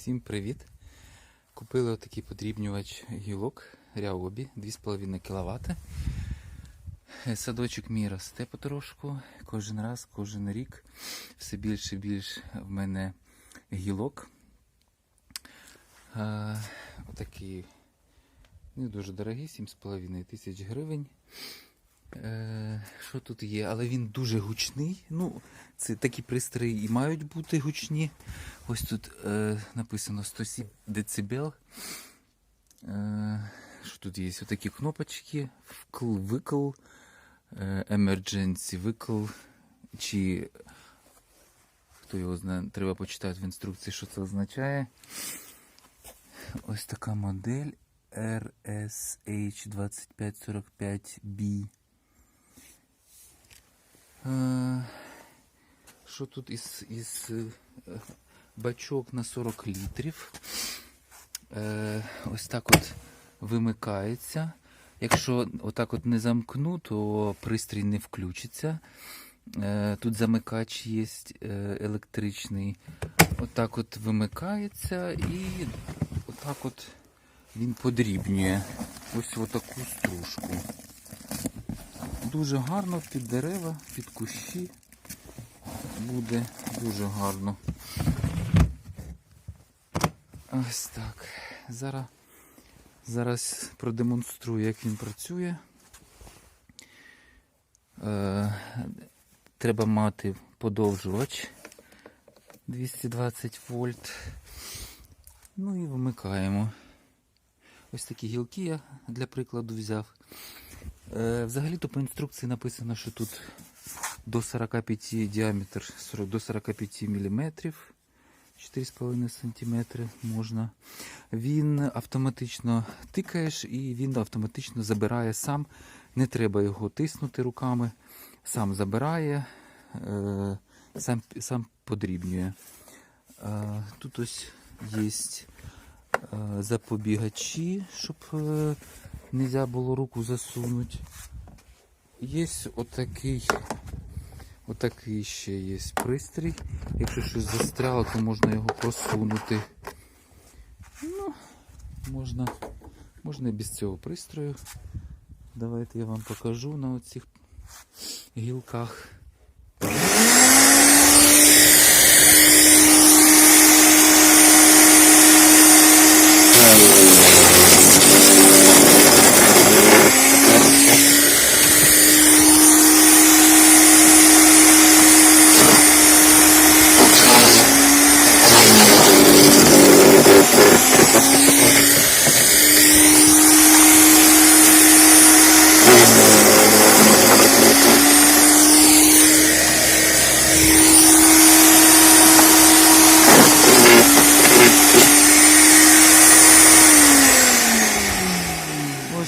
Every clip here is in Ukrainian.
Всім привіт! Купили отакий подрібнювач гілок Ряобі 2,5 кВт. Садочок мій росте потрошку. Кожен раз, кожен рік все більше і більше в мене гілок. А, отакий не дуже дорогий, 7,5 тисяч гривень. Е, що тут є? Але він дуже гучний. Ну, це такі пристрої і мають бути гучні. Ось тут е, написано 107 дБ. Е, що тут є? Ось такі кнопочки. Вкл, викл, е, emergency, викл. Чи хто його знає, треба почитати в інструкції, що це означає. Ось така модель RSH2545B. Е, Що тут із, із е, бачок на 40 літрів. Е, Ось так от вимикається. Якщо отак от не замкну, то пристрій не включиться. Тут замикач є електричний. Отак от вимикається і отак от він подрібнює ось отаку стружку. Дуже гарно під дерева, під кущі. Буде дуже гарно. Ось так. Зараз, зараз продемонструю, як він працює. Е, треба мати подовжувач 220 вольт. Ну і вимикаємо. Ось такі гілки я для прикладу взяв. Е, Взагалі-то по інструкції написано, що тут до 45 діаметр 40, до 45 мм, 4,5 см можна. Він автоматично тикаєш і він автоматично забирає сам. Не треба його тиснути руками. Сам забирає, е, сам, сам подрібнює. Е, Тут ось є запобігачі, щоб не можна було руку засунути. Є отакий, отакий ще є пристрій. Якщо щось застряло, то можна його просунути. Ну, можна, можна і без цього пристрою. Давайте я вам покажу на оцих гілках.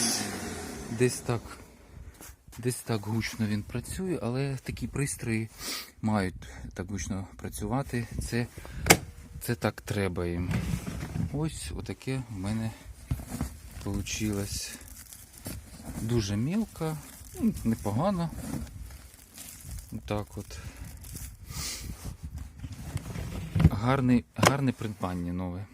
Ось десь так. Десь так гучно він працює, але такі пристрої мають так гучно працювати. Це, це так треба їм. Ось отаке в мене вийшло. Дуже мілко, ну, непогано. Так от. Гарний, гарне придбання нове.